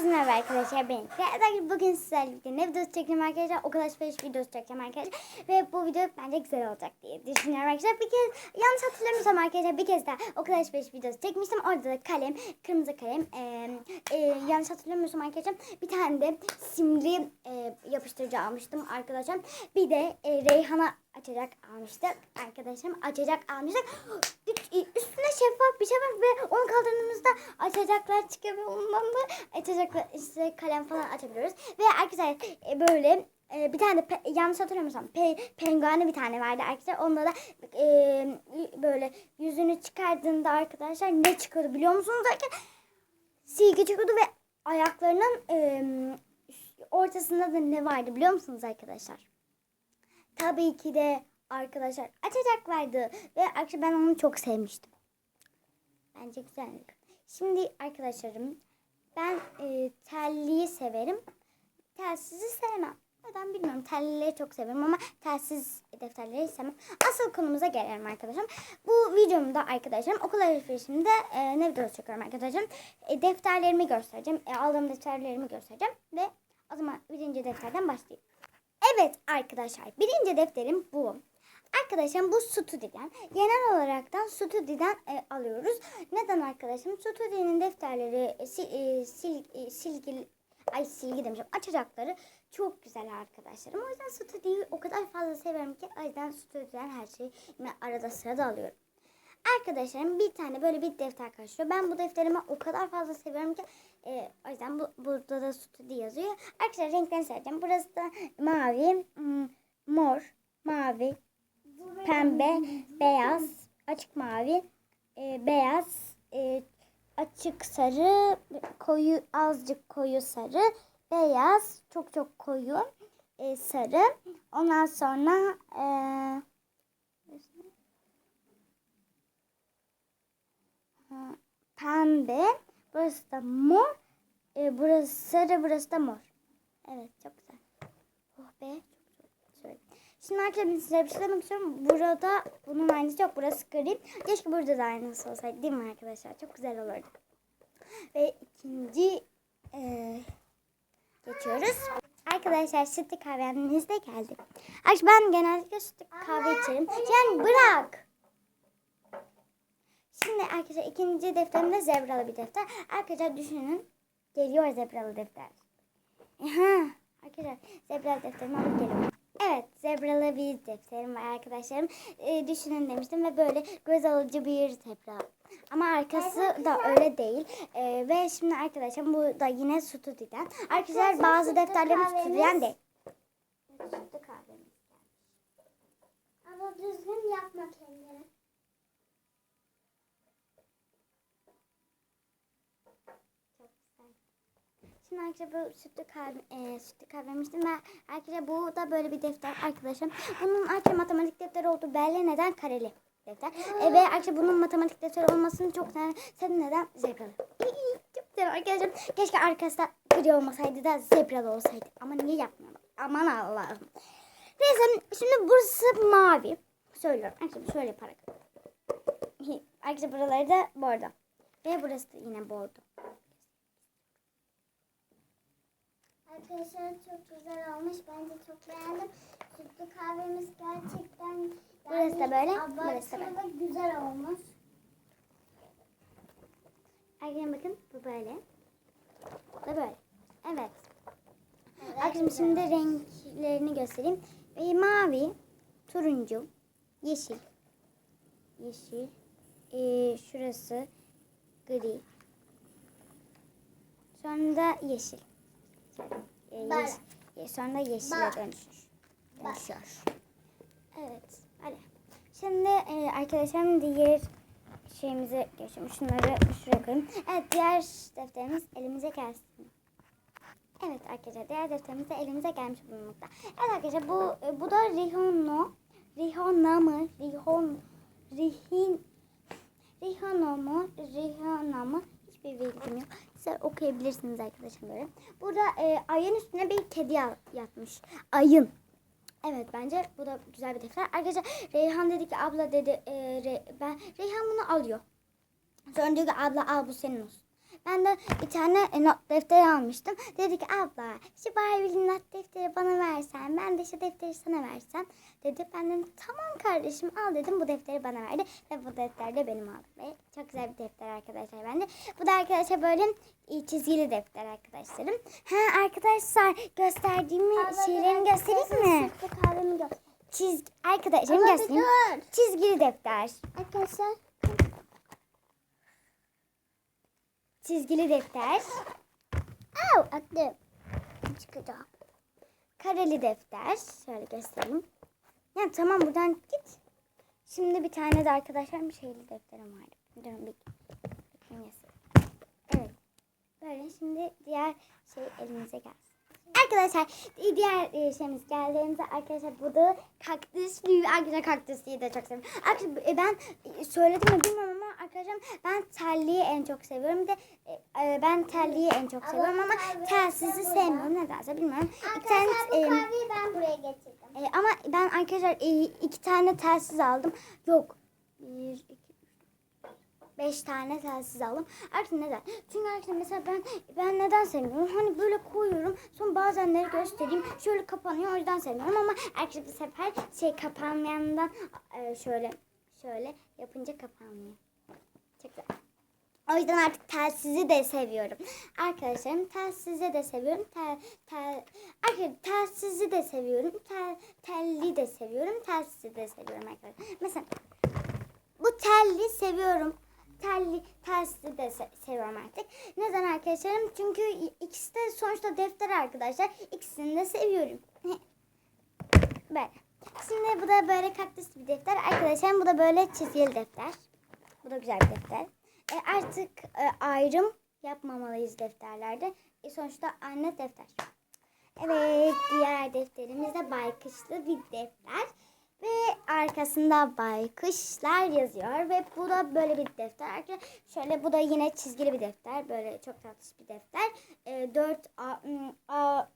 Herkese merhaba arkadaşlar ben Kıyafet Bugün sizlerle birlikte ne videosu çekeceğim arkadaşlar? Okul alışveriş videosu çekeceğim arkadaşlar. Ve bu video bence güzel olacak diye düşünüyorum arkadaşlar. Bir kez yanlış hatırlamıyorsam arkadaşlar bir kez daha okul alışveriş videosu çekmiştim. Orada da kalem, kırmızı kalem e, e, Yanlış hatırlamıyorsam arkadaşlar bir tane de simli e, yapıştırıcı almıştım arkadaşlar. Bir de e, Reyhan'a açacak almıştık. Arkadaşlarım açacak almıştık. Üst- üstüne bir şey var ve onu kaldırdığımızda açacaklar çıkıyor ve ondan da. Açacaklar işte kalem falan açabiliyoruz. Ve arkadaşlar e, böyle e, bir tane pe- yanlış hatırlamıyorsam pe, penguenli bir tane vardı arkadaşlar. Onda da e, böyle yüzünü çıkardığında arkadaşlar ne çıkıyordu biliyor musunuz arkadaşlar silgi çıkıyordu ve ayaklarının e, ortasında da ne vardı biliyor musunuz arkadaşlar? Tabii ki de arkadaşlar açacak vardı ve arkadaşlar ben onu çok sevmiştim. Bence güzeldi. Şimdi arkadaşlarım ben e, telliyi severim. Telsizi sevmem. Neden bilmiyorum. Tellileri çok severim ama telsiz defterleri sevmem. Asıl konumuza gelelim arkadaşım. Bu videomda arkadaşlarım okul alışverişimde e, ne videosu çekiyorum arkadaşım. E, defterlerimi göstereceğim. E, aldığım defterlerimi göstereceğim. Ve o zaman birinci defterden başlayayım. Evet arkadaşlar birinci defterim bu. Arkadaşım bu Studi'den. Genel olaraktan Studi'den e, alıyoruz. Neden arkadaşım? Studi'nin defterleri e, e, sil, e, silgi ay silgi demişim. Açacakları çok güzel arkadaşlarım. O yüzden Studi'yi o kadar fazla seviyorum ki o yüzden Studi'den her şeyi arada sırada alıyorum. Arkadaşlarım bir tane böyle bir defter karşılıyor. Ben bu defterimi o kadar fazla seviyorum ki e, o yüzden bu, burada da Studi yazıyor. Arkadaşlar renklerini söyleyeceğim. Burası da mavi, mor, mavi, pembe, beyaz, açık mavi, e, beyaz, e, açık sarı, koyu azıcık koyu sarı, beyaz, çok çok koyu e, sarı. Ondan sonra e, pembe, burası da mor, e, burası sarı, burası da mor. Evet çok güzel. Oh be. Şimdi arkadaşlar size bir şey demek istiyorum. Burada bunun aynısı yok. Burası gri. Keşke burada da aynısı olsaydı değil mi arkadaşlar? Çok güzel olurdu. Ve ikinci e, geçiyoruz. Arkadaşlar sütlü kahvemiz de geldi. Arkadaşlar ben genellikle sütlü kahve içerim. Yani bırak. Şimdi arkadaşlar ikinci defterimde zebralı bir defter. Arkadaşlar düşünün. Geliyor zebralı defter. Aha, arkadaşlar zebralı defterimi alıp geliyorum. Evet zebralı bir defterim var arkadaşlarım. Ee, düşünün demiştim ve böyle göz alıcı bir zebra. Ama arkası da öyle değil. Ee, ve şimdi arkadaşlar bu da yine Studi'den. Arkadaşlar bazı defterlerim Studi'den değil. Sütlü kahvemiz. Ama düzgün yapma kendini. Şimdi arkadaşlar bu sütlü kahve, e, sütlü kahvemiştim ve arkadaşlar bu da böyle bir defter arkadaşım. Bunun arkadaşlar matematik defteri olduğu belli neden kareli defter. E, ve arkadaşlar bunun matematik defteri olmasını çok seven senin neden zebralı. çok güzel arkadaşlar. Keşke arkasında gri olmasaydı da zebralı olsaydı. Ama niye yapmıyorlar? Aman Allah'ım. Neyse şimdi burası mavi. Söylüyorum. Arkadaşlar şöyle yaparak. Arkadaşlar buraları da bordo. Ve burası da yine bordo. Arkadaşlar çok güzel olmuş. Ben de çok beğendim. Sütlü kahvemiz gerçekten Burası da böyle, burası da böyle. ve güzel olmuş. Arkadaşlar bakın bu böyle. Bu da böyle. Evet. Evet, Arkadaşlar şimdi renklerini göstereyim. Ee, mavi, turuncu, yeşil, yeşil, ee, şurası gri. Sonra da yeşil. Ee, Sonra yeşile Bak. dönüşür. Dönüşüyor. Evet. Hadi. Şimdi e, arkadaşlarım diğer şeyimize geçelim. Şunları şuraya koyayım. Evet diğer defterimiz elimize gelsin. Evet arkadaşlar diğer defterimiz de elimize gelmiş bulunmakta. Evet arkadaşlar bu e, bu da Rihanna. Rihanna mı? Rihan Rihin Rihanna mı? Rihanna mı? Hiçbir bilgim yok. Siz okuyabilirsiniz arkadaşlar böyle. Burada e, ayın üstüne bir kedi ya- yatmış. Ayın. Evet bence bu da güzel bir defter. Arkadaşlar Reyhan dedi ki abla dedi e, Re- ben Reyhan bunu alıyor. Sonra diyor ki abla al bu senin olsun. Ben de bir tane e, not defteri almıştım. Dedi ki abla şu Barbie'li not defteri bana versen ben de şu defteri sana versem. Dedi ben dedim tamam kardeşim al dedim bu defteri bana verdi. Ve bu defter de benim aldım. Ve çok güzel bir defter arkadaşlar bende. Bu da arkadaşlar böyle e, çizgili defter arkadaşlarım. Ha arkadaşlar gösterdiğimi şeylerini göstereyim mi? Kahvemi göster. Çiz arkadaşlarım göstereyim. Çizgili defter. Arkadaşlar. Çizgili defter. Au attım. Çıkacağım. Kareli defter. Şöyle göstereyim. Ya tamam buradan git. Şimdi bir tane de arkadaşlar bir şeyli defterim vardı. Durun bir. Evet. Böyle şimdi diğer şey elimize gelsin. Arkadaşlar diğer e, şeyimiz geldiğimizde arkadaşlar bu da kaktüs. Arkadaşlar kaktüsü de çok seviyorum. Arkadaşlar e, ben e, söyledim mi bilmiyorum ama arkadaşlar ben telliyi en çok seviyorum. Bir de ben telliyi en çok seviyorum ama kahve telsizi sevmiyorum nedense bilmiyorum. Arkadaşlar bu e, kahveyi ben buraya getirdim. ama ben arkadaşlar iki tane telsiz aldım. Yok. Bir, iki, üç, beş tane telsiz aldım. Artık neden? Çünkü arkadaşlar mesela ben ben neden sevmiyorum? Hani böyle koyuyorum. Sonra bazenleri göstereyim. Şöyle kapanıyor. O yüzden sevmiyorum ama arkadaşlar bu sefer şey kapanmayandan e, şöyle şöyle yapınca kapanmıyor. Çok güzel. O yüzden artık telsizi de seviyorum. Arkadaşlarım telsizi de seviyorum. Tel, tel, arkadaşlar telsizi de seviyorum. Tel, telli de seviyorum. Telsizi de seviyorum arkadaşlar. Mesela bu telli seviyorum. Telli, telsizi de se- seviyorum artık. Neden arkadaşlarım? Çünkü ikisi de sonuçta defter arkadaşlar. İkisini de seviyorum. böyle. Şimdi bu da böyle kaktüs bir defter. Arkadaşlarım bu da böyle çizgili defter. Bu da güzel bir defter. E, artık e, ayrım yapmamalıyız defterlerde. E, sonuçta aynı defter. Evet, diğer defterimiz de baykuşlu bir defter. Arkasında baykuşlar yazıyor. Ve bu da böyle bir defter. Şöyle bu da yine çizgili bir defter. Böyle çok tatlış bir defter. E, 4 A, A,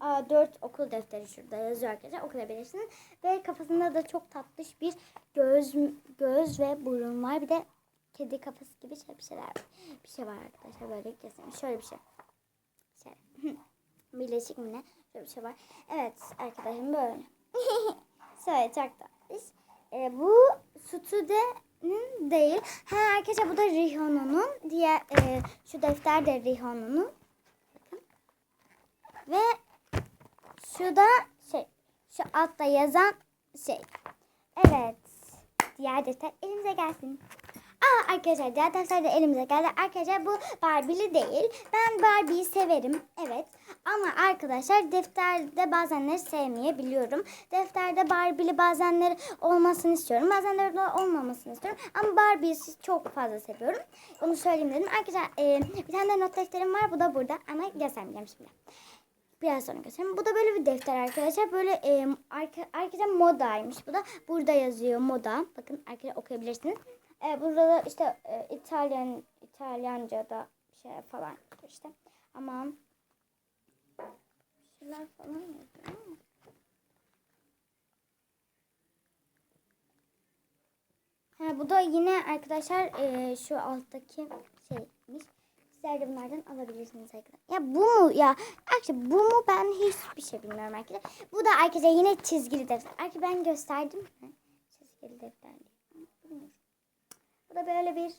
A4 okul defteri şurada yazıyor arkadaşlar. Okuyabilirsiniz. Ve kafasında da çok tatlış bir göz göz ve burun var. Bir de kedi kafası gibi şey bir şeyler. Bir şey var arkadaşlar böyle kesin. Şöyle bir şey. Şöyle. Birleşik mi ne? Şöyle bir şey var. Evet arkadaşım böyle. Şöyle çok tatlış. Ee, bu Sutude'nin değil. Ha arkadaşlar bu da Rihana'nın. Diğer e, şu defter de Rihana'nın. Bakın. Ve şu da şey şu altta yazan şey. Evet. Diğer defter elimize gelsin. Aa arkadaşlar diğer de elimize geldi. Arkadaşlar bu Barbie'li değil. Ben Barbie'yi severim. Evet. Ama arkadaşlar defterde bazenleri sevmeyebiliyorum. Defterde Barbie'li bazenleri olmasını istiyorum. Bazenleri de olmamasını istiyorum. Ama Barbie'yi çok fazla seviyorum. Onu söyleyeyim dedim. Arkadaşlar e, bir tane de not defterim var. Bu da burada ama göstermeyeceğim şimdi. Biraz sonra göstereyim. Bu da böyle bir defter arkadaşlar. Böyle e, arka, arkadaşlar modaymış. Bu da burada yazıyor moda. Bakın arkadaşlar okuyabilirsiniz. E, burada da işte e, İtalyan İtalyanca da şey falan işte. Ama şeyler falan. Ha, bu da yine arkadaşlar e, şu alttaki şeymiş. Sizler de bunlardan alabilirsiniz arkadaşlar. Ya bu mu ya? Arkadaşlar bu mu ben hiçbir şey bilmiyorum arkadaşlar. Bu da arkadaşlar yine çizgili defter. Arkadaşlar ben gösterdim mi? Çizgili defter diye. Bilmiyorum. Bu böyle bir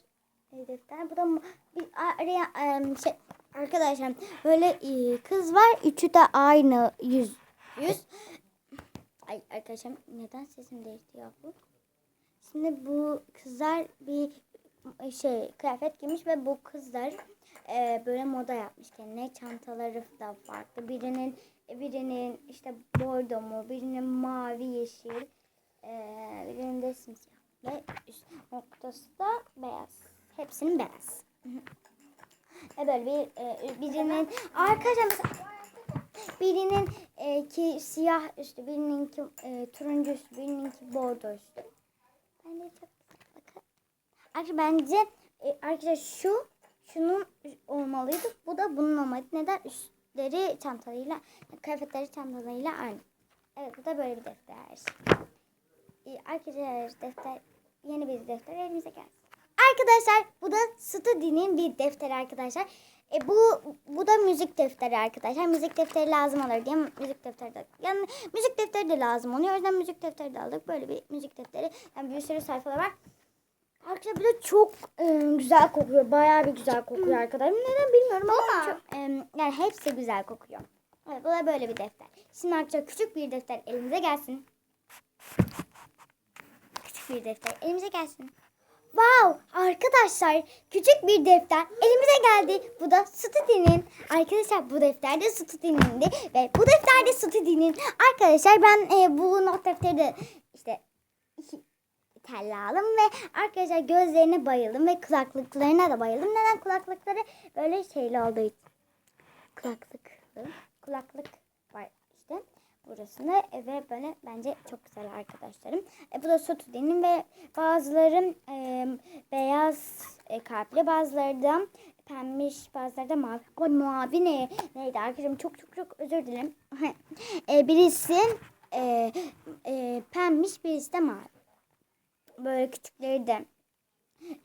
e, defter. Bu da bir araya şey arkadaşlar böyle e, kız var. Üçü de aynı yüz. Yüz. Ay arkadaşlar neden sesim değişti ya bu? Şimdi bu kızlar bir şey kıyafet giymiş ve bu kızlar e, böyle moda yapmış kendine. Çantaları da farklı. Birinin birinin işte bordo mu, birinin mavi yeşil, e, birinin de simsiyah ve üst noktası da beyaz. Hepsinin beyaz. Ve böyle bir e, birinin arkadaşlar birinin e, ki siyah üstü, birininki e, turuncu üstü, birininki bordo üstü. Bence çok güzel. Bakın. Arkadaşlar bence e, arkadaşlar şu şunun olmalıydı. Bu da bunun olmalıydı. Neden? Üstleri çantalarıyla, kıyafetleri çantalarıyla aynı. Evet bu da böyle bir defter. E, arkadaşlar defter yeni bir defter elimize gelsin. Arkadaşlar bu da Study'nin bir defteri arkadaşlar. E, bu bu da müzik defteri arkadaşlar. Müzik defteri lazım olur diye müzik defteri de yani müzik defteri de lazım oluyor. O yüzden müzik defteri de aldık. Böyle bir müzik defteri. Yani bir sürü sayfalar var. Arkadaşlar bir de çok e, güzel kokuyor. Bayağı bir güzel kokuyor arkadaşlar. Neden bilmiyorum ama çok, e, yani hepsi güzel kokuyor. Evet bu da böyle bir defter. Şimdi arkadaşlar küçük bir defter elimize gelsin. Bir defter elimize gelsin. Wow arkadaşlar küçük bir defter elimize geldi. Bu da Study'nin. Arkadaşlar bu defter de Study'nindi. Ve bu defter de Study'nin. Arkadaşlar ben e, bu not defteri de işte iki telli aldım ve arkadaşlar gözlerine bayıldım ve kulaklıklarına da bayıldım. Neden kulaklıkları böyle şeyli olduğu için. Kulaklıklı. Kulaklık burasında E, ve böyle bence çok güzel arkadaşlarım. E, bu da Study'nin ve bazıları e, beyaz e, kalpli bazıları da pembiş bazıları da mavi. Ay mavi ne? Neydi arkadaşım çok çok çok özür dilerim. e, birisi e, e, pembiş birisi de mavi. Böyle küçükleri de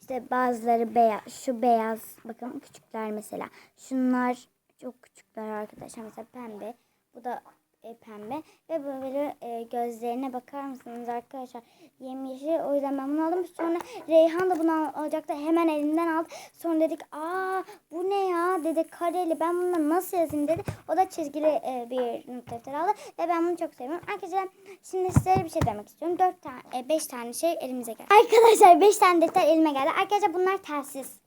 işte bazıları beyaz, şu beyaz bakın küçükler mesela. Şunlar çok küçükler arkadaşlar mesela pembe. Bu da e, pembe ve böyle e, gözlerine bakar mısınız arkadaşlar? Yemyeşil o yüzden ben bunu aldım. Sonra Reyhan da bunu al- alacaktı. Hemen elinden aldı. Sonra dedik aa bu ne ya dedi kareli ben bunu nasıl yazayım dedi. O da çizgili e, bir not defteri aldı ve ben bunu çok seviyorum. Arkadaşlar şimdi size bir şey demek istiyorum. 4 tane 5 tane şey elimize geldi. Arkadaşlar 5 tane defter elime geldi. Arkadaşlar bunlar telsiz.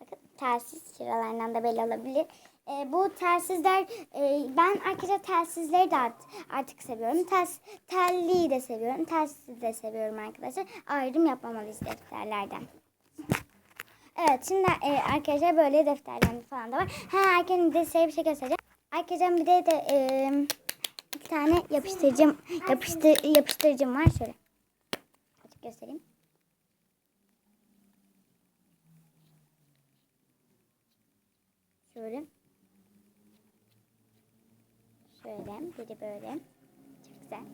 Bakın telsiz şuralarından da belli olabilir. E, bu telsizler e, ben arkadaşlar telsizleri de art- artık seviyorum. Tels, telliyi de seviyorum. Telsizi de seviyorum arkadaşlar. Ayrım yapmamalıyız defterlerden. Evet şimdi e, arkadaşlar böyle defterler falan da var. Ha arkadaşlar bir de size bir şey göstereceğim. Arkadaşlar bir de, de e, bir tane yapıştırıcım yapıştır, yapıştırıcım var şöyle. Açık göstereyim. Şöyle. Şöyle. Biri böyle. Çok güzel.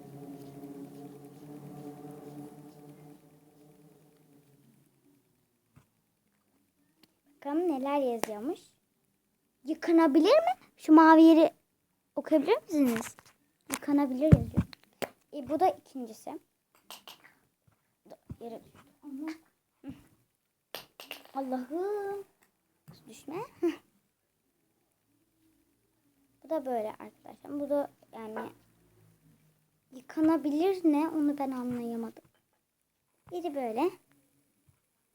Bakalım neler yazıyormuş. Yıkanabilir mi? Şu mavi yeri okuyabilir misiniz? Yıkanabilir yazıyor. E, bu da ikincisi. Yere. Allah'ım. Düşme. Da böyle arkadaşlar. Bu da yani yıkanabilir ne onu ben anlayamadım. Biri böyle.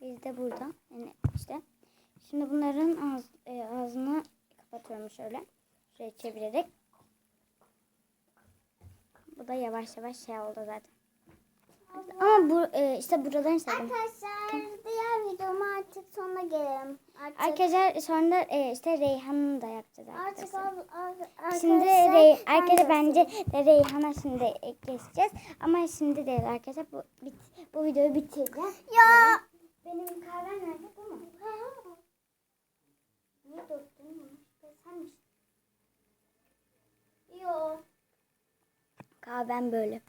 Biri de burada. Yani işte. Şimdi bunların ağız, e, ağzını kapatıyorum şöyle. Şuraya çevirerek. Bu da yavaş yavaş şey oldu zaten. Ama bu e, işte buralarını sevdim. Arkadaşlar diğer videoma artık sonuna gelelim. Artık, Arkadaşlar sonra e, işte Reyhan'ı da yapacağız artık ab- Şimdi Rey, arkadaşlar bence de Reyhan'a şimdi geçeceğiz. Ama şimdi değil arkadaşlar. Bu, bit, bu videoyu bitireceğim. Ya. Benim kahvem nerede? Bu mu? Niye döktün bunu? Sen misin? Yo. Kahvem böyle.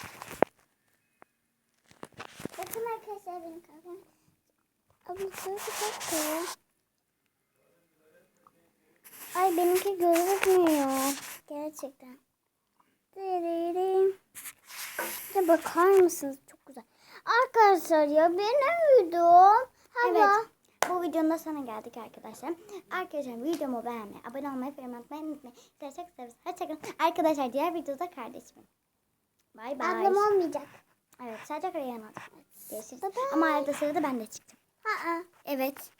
Bakın arkadaşlar benim kahvem. Abi şöyle bakın. Ay benimki gözükmüyor. Gerçekten. Ya bakar mısınız? Çok güzel. Arkadaşlar ya benim videom. Evet. Bu videonun da sana geldik arkadaşlar. Arkadaşlar videomu beğenmeyi, abone olmayı, yorum atmayı unutmayın. Size çok severiz. Hoşçakalın. Arkadaşlar diğer videoda kardeşim. Bay bay. Ablam olmayacak. Evet sadece Reyhan olacak. Görüşürüz. Bye bye. Ama arada sırada ben de çıktım. Ha Evet.